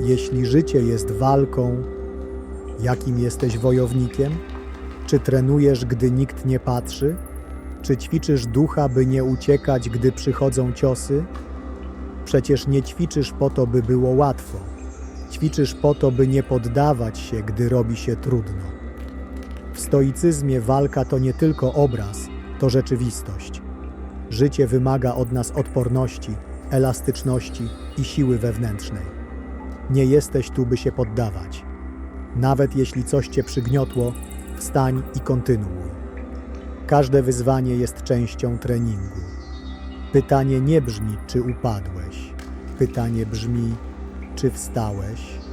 Jeśli życie jest walką, jakim jesteś wojownikiem? Czy trenujesz, gdy nikt nie patrzy? Czy ćwiczysz ducha, by nie uciekać, gdy przychodzą ciosy? Przecież nie ćwiczysz po to, by było łatwo. Ćwiczysz po to, by nie poddawać się, gdy robi się trudno. W stoicyzmie walka to nie tylko obraz, to rzeczywistość. Życie wymaga od nas odporności, elastyczności i siły wewnętrznej. Nie jesteś tu, by się poddawać. Nawet jeśli coś cię przygniotło, wstań i kontynuuj. Każde wyzwanie jest częścią treningu. Pytanie nie brzmi, czy upadłeś. Pytanie brzmi, czy wstałeś